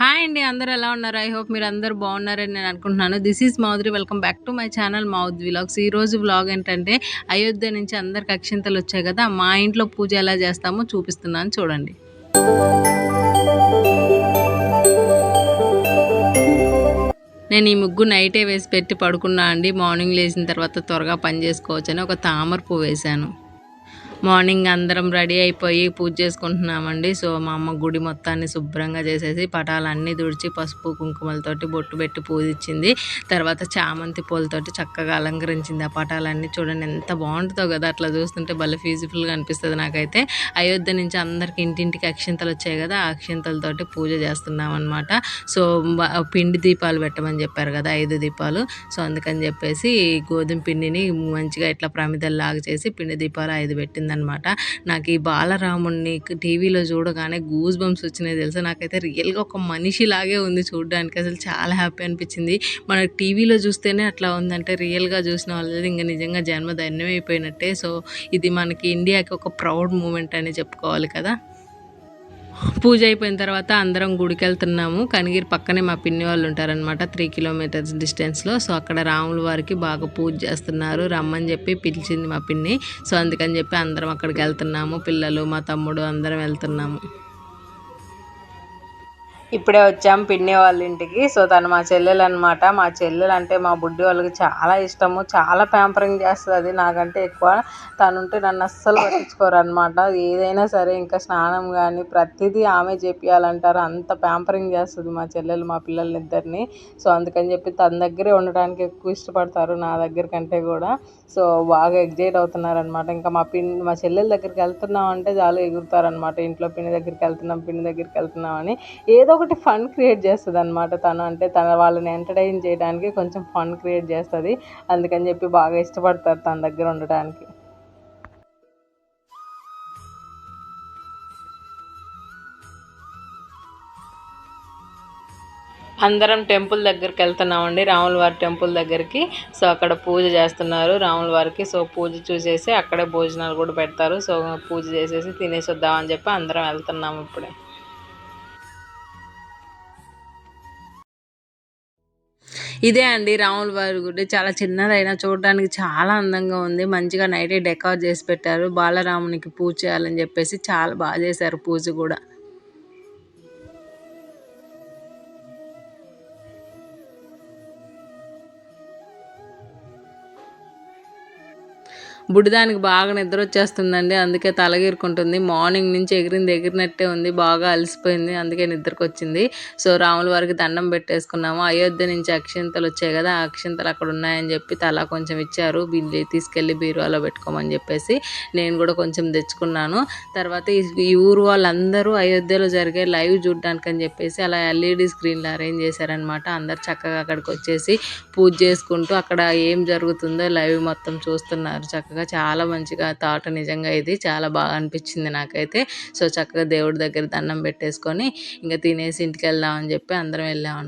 Hi అండి అందరూ ఎలా ఉన్నారు? ఐ హోప్ మీరు అందరూ బాగున్నారని నేను అనుకుంటున్నాను. This is Moudri welcome back to my channel Moud vlogs ఈరోజు వ్లాగ్ ఏంటంటే అయోధ్య నుంచి అందరికి అక్షింతలు వచ్చాయి కదా మా ఇంట్లో పూజ ఎలా చేస్తామో చూపిస్తున్నాను చూడండి. నేను ఈ ముగ్గు నైటే వేసి పెట్టి పడుకున్నా అండి. మార్నింగ్ లేచిన తర్వాత త్వరగా పని చేసుకోవచ్చని ఒక తామర పువ్వు వేశాను. మార్నింగ్ అందరం రెడీ అయిపోయి పూజ చేసుకుంటున్నామండి. సో మా అమ్మ గుడి మొత్తాన్ని శుభ్రంగా చేసేసి పటాలన్నీ తుడిచి పసుపు కుంకుమలతోటి బొట్టు పెట్టి పూజ ఇచ్చింది. తర్వాత చామంతి పూలతోటి చక్కగా అలంకరించింది. ఆ పటాలన్నీ చూడండి ఎంత బాగుంటుందో కదా అట్లా చూస్తుంటే భలే ఫీజిఫుల్గా అనిపిస్తుంది నాకైతే. అయోధ్య నుంచి అందరికి ఇంటింటికి అక్షింతలు వచ్చాయి కదా ఆ అక్షింతలతోటి పూజ చేస్తున్నాం అనమాట సో పిండి దీపాలు పెట్టమని చెప్పారు కదా ఐదు దీపాలు. సో అందుకని చెప్పేసి గోధుమ పిండిని మంచిగా ఇట్లా ప్రమిదల్లాగా చేసి పిండి దీపాలు ఐదు పెట్టింది అనమాట నాకు ఈ బాలరాముడిని టీవీలో చూడగానే గూస్ బంప్స్ వచ్చినాయి తెలుసా? నాకైతే రియల్గా ఒక మనిషి లాగే ఉంది చూడడానికి. అసలు చాలా హ్యాపీ అనిపించింది. మనకు టీవీలో చూస్తేనే అట్లా ఉందంటే రియల్గా చూసిన వాళ్ళది ఇంకా నిజంగా జన్మ అయిపోయినట్టే సో ఇది మనకి ఇండియాకి ఒక ప్రౌడ్ మూమెంట్ అని చెప్పుకోవాలి కదా? పూజ అయిపోయిన తర్వాత అందరం గుడికి వెళ్తున్నాము. కనిగిరి పక్కనే మా పిన్ని వాళ్ళు ఉంటారనమాట త్రీ కిలోమీటర్స్ డిస్టెన్స్లో సో అక్కడ రాముల వారికి బాగా పూజ చేస్తున్నారు. రమ్మని చెప్పి పిలిచింది మా పిన్ని. సో అందుకని చెప్పి అందరం అక్కడికి వెళ్తున్నాము. పిల్లలు మా తమ్ముడు అందరం వెళ్తున్నాము. ఇప్పుడే వచ్చాము పిన్ని వాళ్ళ ఇంటికి. సో తను మా చెల్లెలు అనమాట మా చెల్లెలు అంటే మా బుడ్డి వాళ్ళకి చాలా ఇష్టము. చాలా ప్యాంపరింగ్ చేస్తుంది అది నాకంటే ఎక్కువ. తనుంటే నన్ను అస్సలు పట్టించుకోరు అనమాట ఏదైనా సరే ఇంకా స్నానం కానీ ప్రతిదీ ఆమె చేపియాలంటారు అంత ప్యాంపరింగ్ చేస్తుంది మా చెల్లెలు మా పిల్లల్నిద్దరిని సో అందుకని చెప్పి తన దగ్గరే ఉండడానికి ఎక్కువ ఇష్టపడతారు నా దగ్గర కంటే కూడా. సో బాగా ఎగ్జైట్ అవుతున్నారనమాట ఇంకా మా పిన్ మా చెల్లెల దగ్గరికి వెళ్తున్నాం అంటే చాలా ఎగురుతారనమాట ఇంట్లో పిన్ని దగ్గరికి వెళ్తున్నాం పిన్ని దగ్గరికి వెళ్తున్నాం అని ఏదో ఒకటి ఫన్ క్రియేట్ చేస్తుంది అనమాట తను. అంటే తన వాళ్ళని ఎంటర్టైన్ చేయడానికి కొంచెం ఫన్ క్రియేట్ చేస్తుంది. అందుకని చెప్పి బాగా ఇష్టపడతారు తన దగ్గర ఉండడానికి అందరం టెంపుల్ దగ్గరికి వెళ్తున్నామండి. రాముల వారి టెంపుల్ దగ్గరికి. సో అక్కడ పూజ చేస్తున్నారు. రాముల వారికి సో పూజ చూసేసి అక్కడే భోజనాలు కూడా పెడతారు. సో పూజ చేసేసి తినేసి వద్దామని చెప్పి అందరం వెళ్తున్నాము ఇప్పుడే. ఇదే అండి రాముల వారి గుడి. చాలా చిన్నదైనా చూడడానికి చాలా అందంగా ఉంది. మంచిగా నైటే డెకార్ చేసి పెట్టారు. బాలరామునికి పూజ చేయాలని చెప్పేసి చాలా బాగా చేశారు పూజ కూడా. బుడిదానికి బాగా నిద్ర వచ్చేస్తుందండి అందుకే తలగిరుకుంటుంది మార్నింగ్ నుంచి ఎగిరింది ఎగిరినట్టే ఉంది. బాగా అలసిపోయింది. అందుకే నిద్రకు వచ్చింది సో రాముల వారికి దండం పెట్టేసుకున్నాము. అయోధ్య నుంచి అక్షింతలు వచ్చాయి కదా ఆ అక్షింతలు అక్కడ ఉన్నాయని చెప్పి తల కొంచెం ఇచ్చారు. బిల్లి తీసుకెళ్ళి బీరువాలో పెట్టుకోమని చెప్పేసి నేను కూడా కొంచెం తెచ్చుకున్నాను. తర్వాత ఈ ఊరు వాళ్ళందరూ అయోధ్యలో జరిగే లైవ్ చూడడానికి అని చెప్పేసి అలా ఎల్ఈడి స్క్రీన్లు అరేంజ్ చేశారనమాట అందరు చక్కగా అక్కడికి వచ్చేసి పూజ చేసుకుంటూ అక్కడ ఏం జరుగుతుందో లైవ్ మొత్తం చూస్తున్నారు చక్కగా. చక్కగా చాలా మంచిగా థాట్ నిజంగా ఇది. చాలా బాగా అనిపించింది నాకైతే. సో చక్కగా దేవుడి దగ్గర దండం పెట్టేసుకొని ఇంకా తినేసి ఇంటికి వెళ్దామని చెప్పి అందరం వెళ్ళాం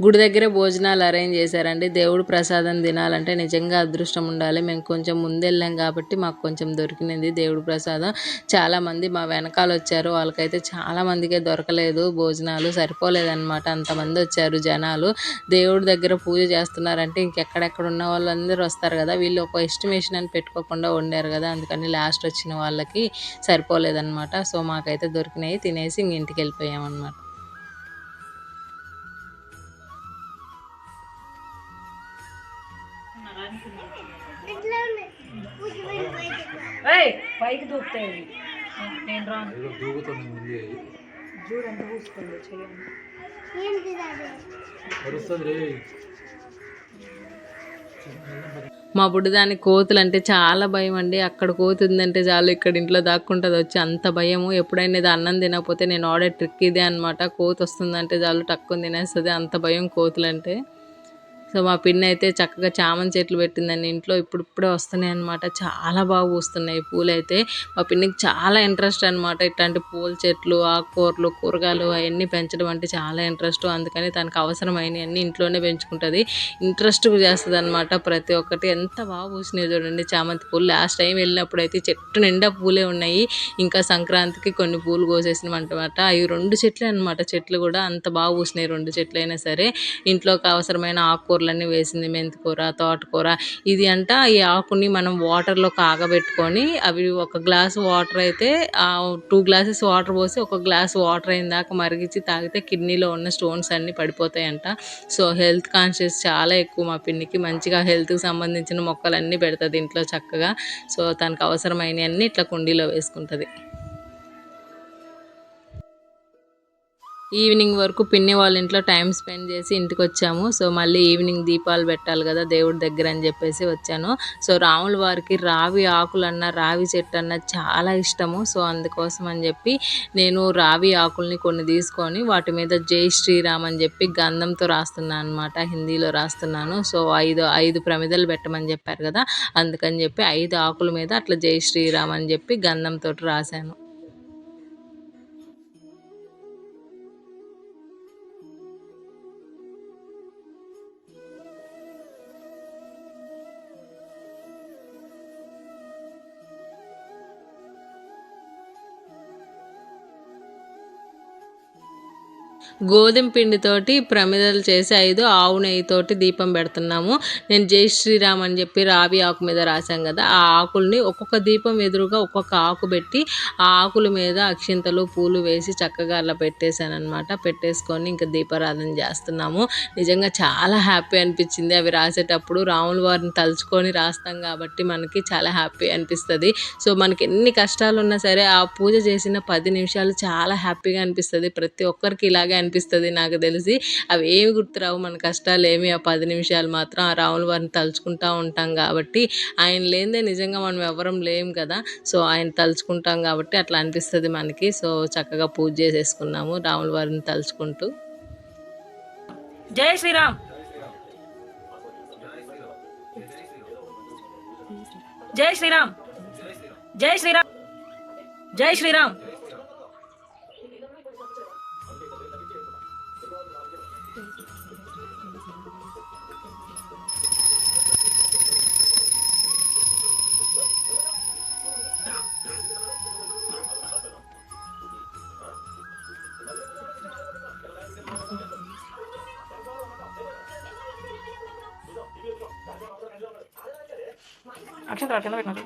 గుడి దగ్గర భోజనాలు అరేంజ్ చేశారండి. దేవుడు ప్రసాదం తినాలంటే నిజంగా అదృష్టం ఉండాలి. మేము కొంచెం ముందు వెళ్ళాం కాబట్టి మాకు కొంచెం దొరికినది దేవుడు ప్రసాదం. చాలామంది మా వెనకాల వచ్చారు. వాళ్ళకైతే చాలా మందికే దొరకలేదు భోజనాలు. సరిపోలేదన్నమాట. అంతమంది వచ్చారు జనాలు. దేవుడి దగ్గర పూజ చేస్తున్నారంటే ఇంకెక్కడెక్కడ ఉన్న వాళ్ళందరూ వస్తారు కదా. వీళ్ళు ఒక ఎస్టిమేషన్ అని పెట్టుకోకుండా వండారు కదా. అందుకని లాస్ట్ వచ్చిన వాళ్ళకి సరిపోలేదన్నమాట. సో మాకైతే దొరికినాయి. తినేసి ఇంటికి వెళ్ళిపోయామన్నమాట. పైకి దూకుతాయి నేను రాను. ఎంత పూసుకోండి చేయండి మా బుడ్డదాని కోతులు అంటే చాలా భయం అండి. అక్కడ కోతి ఉందంటే చాలు ఇక్కడ ఇంట్లో దాక్కుంటుంది వచ్చి అంత భయము. ఎప్పుడైనా ఇది అన్నం తినకపోతే నేను ఆర్డర్ ట్రిక్ ఇదే అనమాట కోతి వస్తుందంటే చాలు టక్కుని తినేస్తుంది. అంత భయం కోతులంటే. సో మా పిన్ని అయితే చక్కగా చామంతి చెట్లు పెట్టిందండి. ఇంట్లో ఇప్పుడు ఇప్పుడే వస్తున్నాయి అనమాట చాలా బాగా పూస్తున్నాయి పూలు అయితే మా పిన్నికి చాలా ఇంట్రెస్ట్ అనమాట ఇట్లాంటి పూల చెట్లు ఆకుకూరలు కూరగాయలు అవన్నీ పెంచడం అంటే చాలా ఇంట్రెస్ట్. అందుకని తనకు అవసరమైనవి అన్ని ఇంట్లోనే పెంచుకుంటుంది. ఇంట్రెస్ట్ చేస్తుంది అనమాట ప్రతి ఒక్కటి. ఎంత బాగా పూసినాయి చూడండి చామంతి పూలు. లాస్ట్ టైం వెళ్ళినప్పుడు అయితే చెట్టు నిండా పూలే ఉన్నాయి. ఇంకా సంక్రాంతికి కొన్ని పూలు కోసేసినాం అనమాట అవి రెండు చెట్లే అనమాట చెట్లు కూడా అంత బాగా పూసినాయి రెండు చెట్లు అయినా సరే. ఇంట్లోకి అవసరమైన కూరలన్నీ వేసింది మెంతికూర తోటకూర. ఇది అంట ఈ ఆకుని మనం వాటర్లో కాగబెట్టుకొని అవి ఒక గ్లాస్ వాటర్ అయితే టూ గ్లాసెస్ వాటర్ పోసి ఒక గ్లాస్ వాటర్ అయిన దాకా మరిగించి తాగితే కిడ్నీలో ఉన్న స్టోన్స్ అన్నీ పడిపోతాయంట. సో హెల్త్ కాన్షియస్ చాలా ఎక్కువ మా పిన్నికి. మంచిగా హెల్త్కి సంబంధించిన మొక్కలన్నీ పెడుతుంది ఇంట్లో చక్కగా. సో తనకు అవసరమైనవన్నీ ఇట్లా కుండీలో వేసుకుంటుంది. ఈవినింగ్ వరకు పిన్ని వాళ్ళ ఇంట్లో టైం స్పెండ్ చేసి ఇంటికి వచ్చాము సో మళ్ళీ ఈవినింగ్ దీపాలు పెట్టాలి కదా దేవుడి దగ్గర అని చెప్పేసి వచ్చాను. సో రాముల వారికి రావి ఆకులన్న రావి చెట్టు అన్న చాలా ఇష్టము. సో అందుకోసం అని చెప్పి నేను రావి ఆకుల్ని కొన్ని తీసుకొని వాటి మీద జై శ్రీరామ్ అని చెప్పి గంధంతో రాస్తున్నాను అనమాట హిందీలో రాస్తున్నాను. సో ఐదు ఐదు ప్రమిదలు పెట్టమని చెప్పారు కదా అందుకని చెప్పి ఐదు ఆకుల మీద అట్లా జై శ్రీరామ్ అని చెప్పి గంధంతో రాశాను. గోధుమ పిండితోటి ప్రమిదలు చేసి ఐదు ఆవు నెయ్యితోటి దీపం పెడుతున్నాము. నేను జై శ్రీరామ్ అని చెప్పి రావి ఆకు మీద రాశాం కదా ఆ ఆకుల్ని ఒక్కొక్క దీపం ఎదురుగా ఒక్కొక్క ఆకు పెట్టి ఆ ఆకుల మీద అక్షింతలు పూలు వేసి చక్కగా అలా పెట్టేశాను అనమాట పెట్టేసుకొని ఇంకా దీపారాధన చేస్తున్నాము. నిజంగా చాలా హ్యాపీ అనిపించింది అవి రాసేటప్పుడు. రాముల వారిని తలుచుకొని రాస్తాం కాబట్టి మనకి చాలా హ్యాపీ అనిపిస్తుంది. సో మనకి ఎన్ని కష్టాలు ఉన్నా సరే ఆ పూజ చేసిన పది నిమిషాలు చాలా హ్యాపీగా అనిపిస్తుంది. ప్రతి ఒక్కరికి ఇలాగే అనిపిస్తుంది నాకు తెలిసి. అవి ఏమి గుర్తురావు మన కష్టాలు ఏమి ఆ పది నిమిషాలు మాత్రం ఆ రాముల వారిని తలుచుకుంటూ ఉంటాం కాబట్టి ఆయన లేనిదే నిజంగా మనం ఎవరం లేం కదా. సో ఆయన తలుచుకుంటాం కాబట్టి అట్లా అనిపిస్తుంది మనకి. సో చక్కగా పూజ చేసేసుకున్నాము రాముల వారిని తలుచుకుంటూ. జై శ్రీరామ్. జై శ్రీరామ్. జై శ్రీరామ్. జై శ్రీరామ్. అక్షంతరా కింద పెట్టినది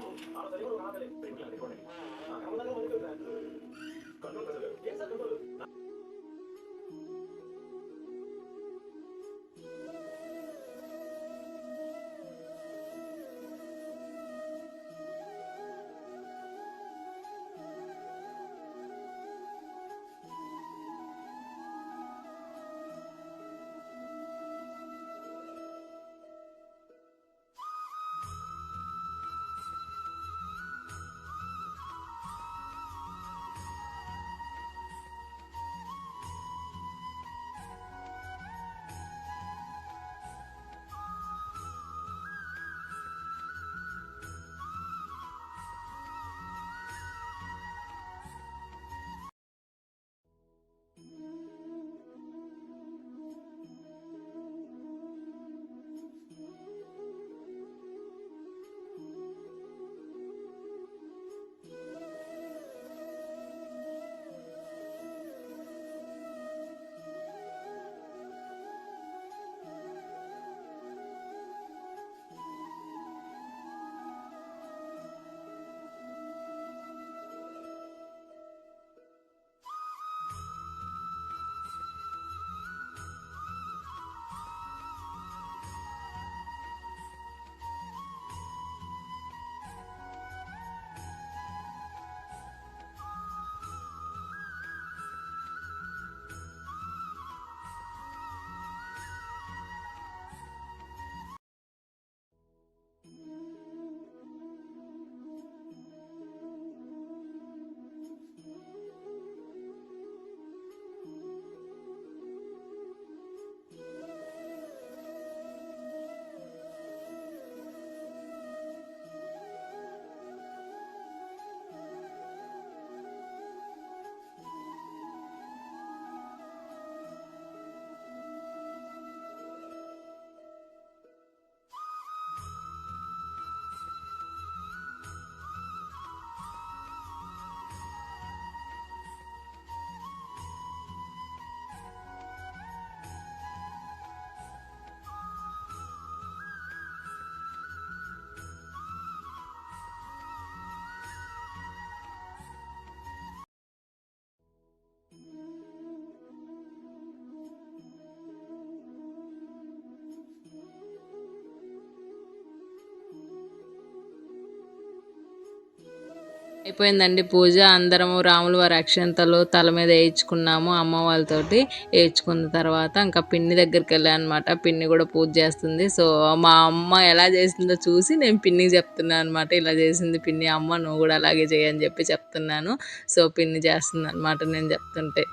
అయిపోయిందండి పూజ. అందరము రాములు వారి అక్షంతలు తల మీద వేయించుకున్నాము అమ్మ వాళ్ళతోటి. వేయించుకున్న తర్వాత ఇంకా పిన్ని దగ్గరికి వెళ్ళాను అనమాట పిన్ని కూడా పూజ చేస్తుంది. సో మా అమ్మ ఎలా చేసిందో చూసి నేను పిన్నికి చెప్తున్నాను అనమాట ఇలా చేసింది పిన్ని అమ్మ నువ్వు కూడా అలాగే చేయని చెప్పి చెప్తున్నాను. సో పిన్ని చేస్తుంది అనమాట నేను చెప్తుంటే.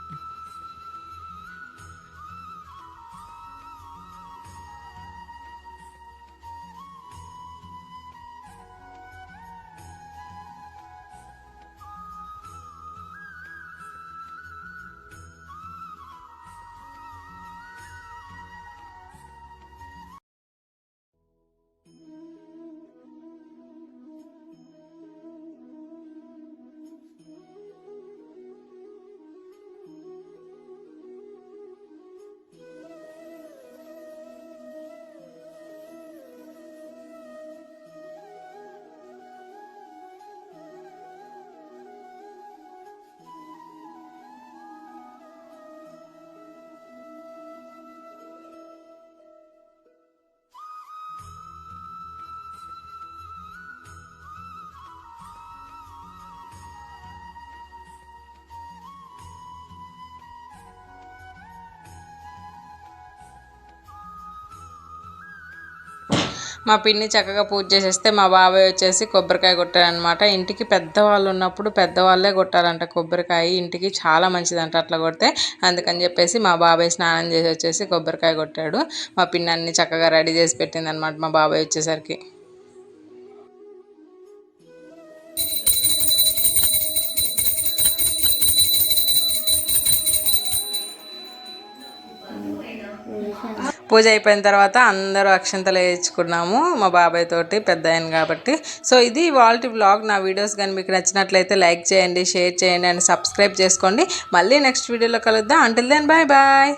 మా పిన్ని చక్కగా పూజ చేసేస్తే మా బాబాయ్ వచ్చేసి కొబ్బరికాయ కొట్టారనమాట ఇంటికి పెద్దవాళ్ళు ఉన్నప్పుడు పెద్దవాళ్ళే కొట్టాలంట కొబ్బరికాయ. ఇంటికి చాలా మంచిదంట అట్లా కొడితే. అందుకని చెప్పేసి మా బాబాయ్ స్నానం చేసి వచ్చేసి కొబ్బరికాయ కొట్టాడు. మా పిన్ని అన్ని చక్కగా రెడీ చేసి పెట్టిందనమాట మా బాబాయ్ వచ్చేసరికి. పూజ అయిపోయిన తర్వాత అందరూ అక్షంతలు వేయించుకున్నాము మా బాబాయ్ తోటి పెద్ద ఆయన కాబట్టి. సో ఇది వాళ్ళ వ్లాగ్ నా వీడియోస్ కానీ మీకు నచ్చినట్లయితే లైక్ చేయండి షేర్ చేయండి అండ్ సబ్స్క్రైబ్ చేసుకోండి. మళ్ళీ నెక్స్ట్ వీడియోలో కలుద్దాం. Until then bye bye